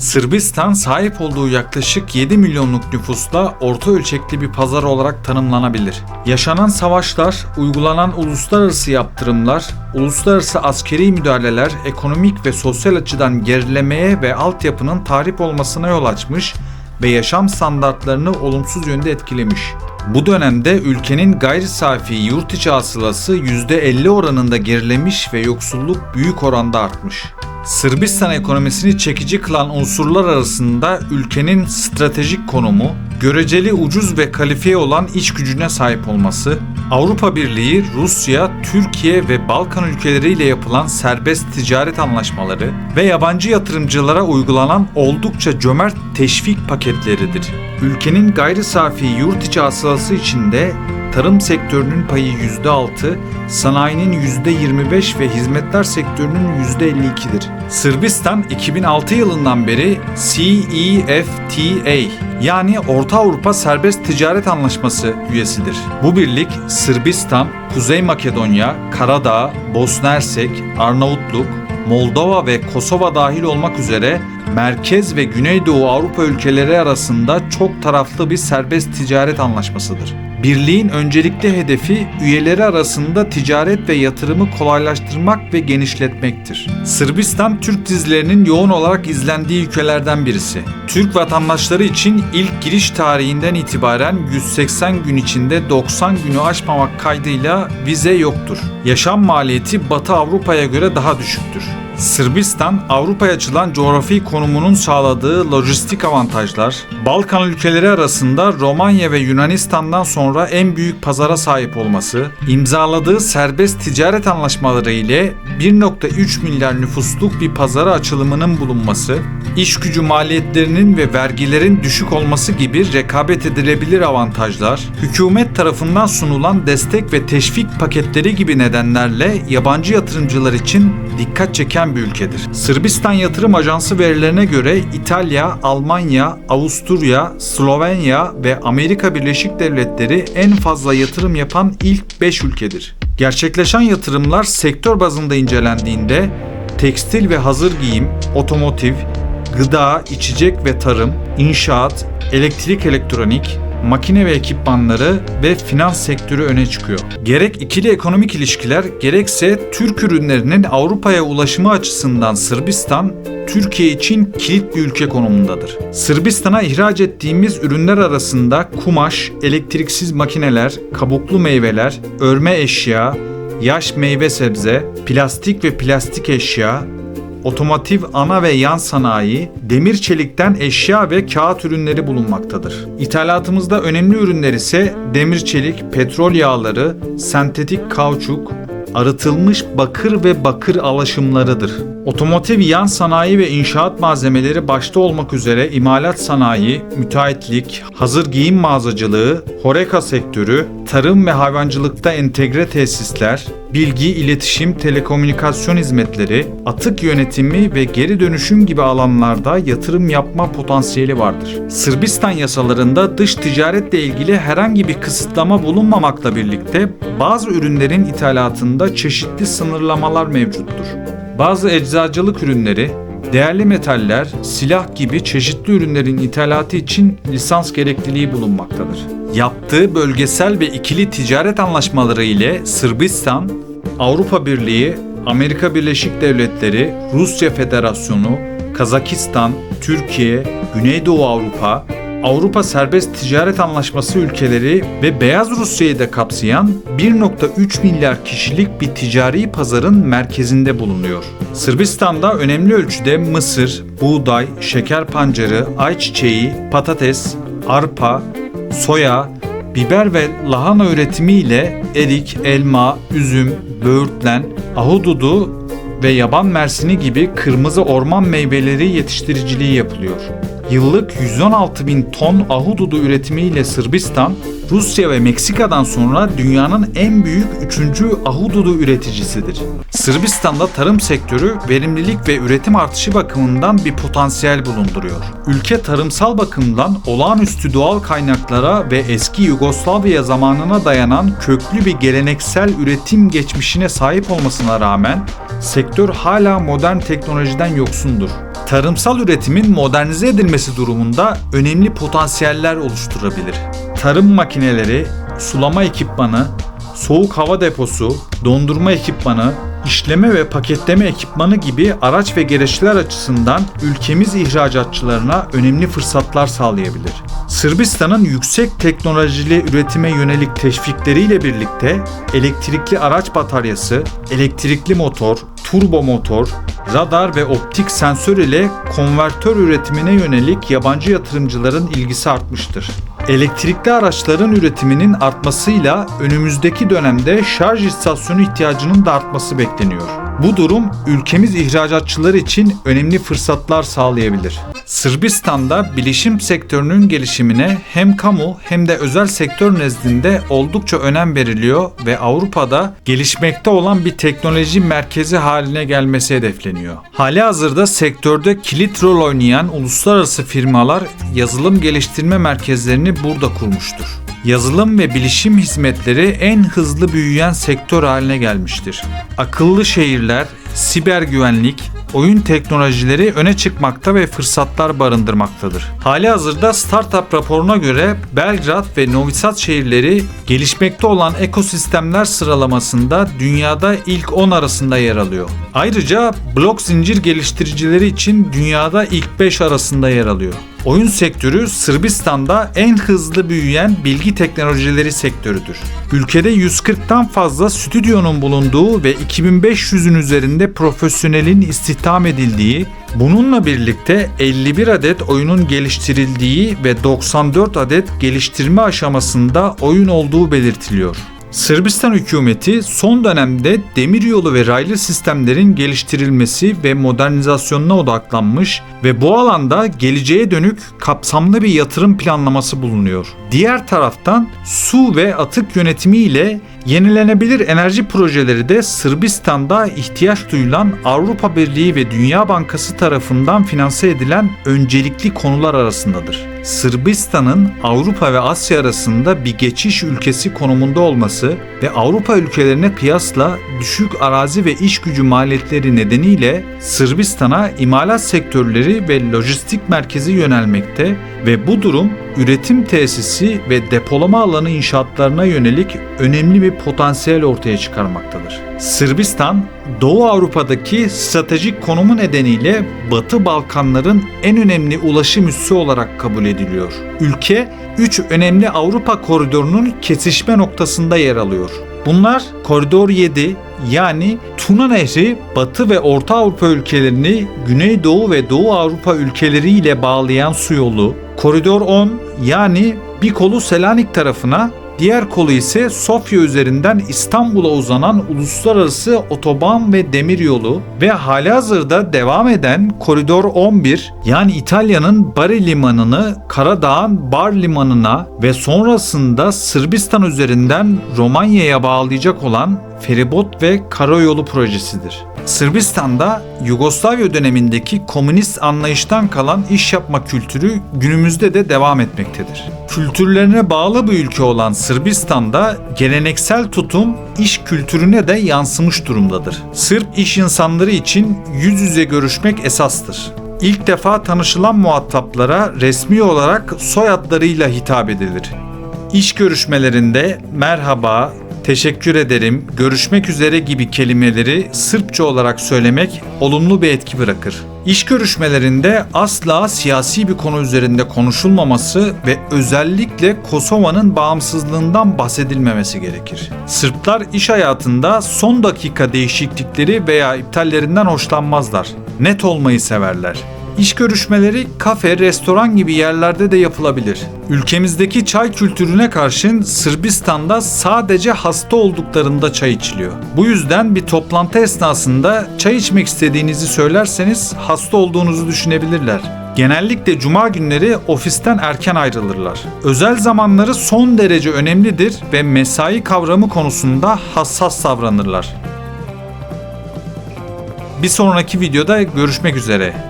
Sırbistan sahip olduğu yaklaşık 7 milyonluk nüfusla orta ölçekli bir pazar olarak tanımlanabilir. Yaşanan savaşlar, uygulanan uluslararası yaptırımlar, uluslararası askeri müdahaleler ekonomik ve sosyal açıdan gerilemeye ve altyapının tahrip olmasına yol açmış ve yaşam standartlarını olumsuz yönde etkilemiş. Bu dönemde ülkenin gayri safi yurt içi hasılası %50 oranında gerilemiş ve yoksulluk büyük oranda artmış. Sırbistan ekonomisini çekici kılan unsurlar arasında ülkenin stratejik konumu, göreceli ucuz ve kalifiye olan iç gücüne sahip olması, Avrupa Birliği, Rusya, Türkiye ve Balkan ülkeleriyle yapılan serbest ticaret anlaşmaları ve yabancı yatırımcılara uygulanan oldukça cömert teşvik paketleridir. Ülkenin gayri safi yurt içi hasılası içinde tarım sektörünün payı %6, sanayinin %25 ve hizmetler sektörünün %52'dir. Sırbistan 2006 yılından beri CEFTA yani Orta Avrupa Serbest Ticaret Anlaşması üyesidir. Bu birlik Sırbistan, Kuzey Makedonya, Karadağ, Bosna Hersek, Arnavutluk, Moldova ve Kosova dahil olmak üzere Merkez ve Güneydoğu Avrupa ülkeleri arasında çok taraflı bir serbest ticaret anlaşmasıdır. Birliğin öncelikli hedefi üyeleri arasında ticaret ve yatırımı kolaylaştırmak ve genişletmektir. Sırbistan Türk dizilerinin yoğun olarak izlendiği ülkelerden birisi. Türk vatandaşları için ilk giriş tarihinden itibaren 180 gün içinde 90 günü aşmamak kaydıyla vize yoktur. Yaşam maliyeti Batı Avrupa'ya göre daha düşüktür. Sırbistan, Avrupa'ya açılan coğrafi konumunun sağladığı lojistik avantajlar, Balkan ülkeleri arasında Romanya ve Yunanistan'dan sonra en büyük pazara sahip olması, imzaladığı serbest ticaret anlaşmaları ile 1.3 milyar nüfusluk bir pazara açılımının bulunması, iş gücü maliyetlerinin ve vergilerin düşük olması gibi rekabet edilebilir avantajlar, hükümet tarafından sunulan destek ve teşvik paketleri gibi nedenlerle yabancı yatırımcılar için dikkat çeken bir ülkedir. Sırbistan Yatırım Ajansı verilerine göre İtalya, Almanya, Avusturya, Slovenya ve Amerika Birleşik Devletleri en fazla yatırım yapan ilk 5 ülkedir. Gerçekleşen yatırımlar sektör bazında incelendiğinde tekstil ve hazır giyim, otomotiv, gıda, içecek ve tarım, inşaat, elektrik elektronik, makine ve ekipmanları ve finans sektörü öne çıkıyor. Gerek ikili ekonomik ilişkiler gerekse Türk ürünlerinin Avrupa'ya ulaşımı açısından Sırbistan Türkiye için kilit bir ülke konumundadır. Sırbistan'a ihraç ettiğimiz ürünler arasında kumaş, elektriksiz makineler, kabuklu meyveler, örme eşya, yaş meyve sebze, plastik ve plastik eşya, otomotiv ana ve yan sanayi, demir çelikten eşya ve kağıt ürünleri bulunmaktadır. İthalatımızda önemli ürünler ise demir çelik, petrol yağları, sentetik kauçuk, arıtılmış bakır ve bakır alaşımlarıdır. Otomotiv yan sanayi ve inşaat malzemeleri başta olmak üzere imalat sanayi, müteahhitlik, hazır giyim mağazacılığı, horeka sektörü, tarım ve hayvancılıkta entegre tesisler, bilgi, iletişim, telekomünikasyon hizmetleri, atık yönetimi ve geri dönüşüm gibi alanlarda yatırım yapma potansiyeli vardır. Sırbistan yasalarında dış ticaretle ilgili herhangi bir kısıtlama bulunmamakla birlikte bazı ürünlerin ithalatında çeşitli sınırlamalar mevcuttur. Bazı eczacılık ürünleri, değerli metaller, silah gibi çeşitli ürünlerin ithalatı için lisans gerekliliği bulunmaktadır. Yaptığı bölgesel ve ikili ticaret anlaşmaları ile Sırbistan, Avrupa Birliği, Amerika Birleşik Devletleri, Rusya Federasyonu, Kazakistan, Türkiye, Güneydoğu Avrupa, Avrupa Serbest Ticaret Anlaşması ülkeleri ve Beyaz Rusya'yı da kapsayan 1.3 milyar kişilik bir ticari pazarın merkezinde bulunuyor. Sırbistan'da önemli ölçüde mısır, buğday, şeker pancarı, ayçiçeği, patates, arpa, soya, biber ve lahana üretimiyle erik, elma, üzüm, böğürtlen, ahududu ve yaban mersini gibi kırmızı orman meyveleri yetiştiriciliği yapılıyor. Yıllık 116 bin ton ahududu üretimiyle Sırbistan, Rusya ve Meksika'dan sonra dünyanın en büyük üçüncü ahududu üreticisidir. Sırbistan'da tarım sektörü verimlilik ve üretim artışı bakımından bir potansiyel bulunduruyor. Ülke tarımsal bakımdan olağanüstü doğal kaynaklara ve eski Yugoslavya zamanına dayanan köklü bir geleneksel üretim geçmişine sahip olmasına rağmen sektör hala modern teknolojiden yoksundur. Tarımsal üretimin modernize edilmesi durumunda önemli potansiyeller oluşturabilir. Tarım makineleri, sulama ekipmanı, soğuk hava deposu, dondurma ekipmanı, işleme ve paketleme ekipmanı gibi araç ve gereçler açısından ülkemiz ihracatçılarına önemli fırsatlar sağlayabilir. Sırbistan'ın yüksek teknolojili üretime yönelik teşvikleriyle birlikte elektrikli araç bataryası, elektrikli motor, turbo motor, radar ve optik sensör ile konvertör üretimine yönelik yabancı yatırımcıların ilgisi artmıştır. Elektrikli araçların üretiminin artmasıyla önümüzdeki dönemde şarj istasyonu ihtiyacının da artması bekleniyor. Bu durum ülkemiz ihracatçıları için önemli fırsatlar sağlayabilir. Sırbistan'da bilişim sektörünün gelişimine hem kamu hem de özel sektör nezdinde oldukça önem veriliyor ve Avrupa'da gelişmekte olan bir teknoloji merkezi haline gelmesi hedefleniyor. Hali hazırda sektörde kilit rol oynayan uluslararası firmalar yazılım geliştirme merkezlerini burada kurmuştur. Yazılım ve bilişim hizmetleri en hızlı büyüyen sektör haline gelmiştir. Akıllı şehirler, siber güvenlik, oyun teknolojileri öne çıkmakta ve fırsatlar barındırmaktadır. Hali hazırda Startup raporuna göre Belgrad ve Novi Sad şehirleri gelişmekte olan ekosistemler sıralamasında dünyada ilk 10 arasında yer alıyor. Ayrıca blok zincir geliştiricileri için dünyada ilk 5 arasında yer alıyor. Oyun sektörü Sırbistan'da en hızlı büyüyen bilgi teknolojileri sektörüdür. Ülkede 140'tan fazla stüdyonun bulunduğu ve 2500'ün üzerinde profesyonelin istihdam edildiği, bununla birlikte 51 adet oyunun geliştirildiği ve 94 adet geliştirme aşamasında oyun olduğu belirtiliyor. Sırbistan hükümeti son dönemde demiryolu ve raylı sistemlerin geliştirilmesi ve modernizasyonuna odaklanmış ve bu alanda geleceğe dönük kapsamlı bir yatırım planlaması bulunuyor. Diğer taraftan su ve atık yönetimi ile yenilenebilir enerji projeleri de Sırbistan'da ihtiyaç duyulan Avrupa Birliği ve Dünya Bankası tarafından finanse edilen öncelikli konular arasındadır. Sırbistan'ın Avrupa ve Asya arasında bir geçiş ülkesi konumunda olması ve Avrupa ülkelerine kıyasla düşük arazi ve iş gücü maliyetleri nedeniyle Sırbistan'a imalat sektörleri ve lojistik merkezi yönelmekte ve bu durum üretim tesisi ve depolama alanı inşaatlarına yönelik önemli bir potansiyel ortaya çıkarmaktadır. Sırbistan, Doğu Avrupa'daki stratejik konumu nedeniyle Batı Balkanların en önemli ulaşım üssü olarak kabul ediliyor. Ülke, 3 önemli Avrupa koridorunun kesişme noktasında yer alıyor. Bunlar Koridor 7 yani Tuna Nehri Batı ve Orta Avrupa ülkelerini Güneydoğu ve Doğu Avrupa ülkeleri ile bağlayan su yolu, Koridor 10 yani bir kolu Selanik tarafına, diğer kolu ise Sofya üzerinden İstanbul'a uzanan uluslararası otoban ve demiryolu ve halihazırda devam eden Koridor 11 yani İtalya'nın Bari limanını Karadağ'ın Bar limanına ve sonrasında Sırbistan üzerinden Romanya'ya bağlayacak olan feribot ve karayolu projesidir. Sırbistan'da Yugoslavya dönemindeki komünist anlayıştan kalan iş yapma kültürü günümüzde de devam etmektedir. Kültürlerine bağlı bir ülke olan Sırbistan'da geleneksel tutum iş kültürüne de yansımış durumdadır. Sırp iş insanları için yüz yüze görüşmek esastır. İlk defa tanışılan muhataplara resmi olarak soyadlarıyla hitap edilir. İş görüşmelerinde merhaba, teşekkür ederim, görüşmek üzere gibi kelimeleri Sırpça olarak söylemek olumlu bir etki bırakır. İş görüşmelerinde asla siyasi bir konu üzerinde konuşulmaması ve özellikle Kosova'nın bağımsızlığından bahsedilmemesi gerekir. Sırplar iş hayatında son dakika değişiklikleri veya iptallerinden hoşlanmazlar. Net olmayı severler. İş görüşmeleri kafe, restoran gibi yerlerde de yapılabilir. Ülkemizdeki çay kültürüne karşın Sırbistan'da sadece hasta olduklarında çay içiliyor. Bu yüzden bir toplantı esnasında çay içmek istediğinizi söylerseniz hasta olduğunuzu düşünebilirler. Genellikle cuma günleri ofisten erken ayrılırlar. Özel zamanları son derece önemlidir ve mesai kavramı konusunda hassas davranırlar. Bir sonraki videoda görüşmek üzere.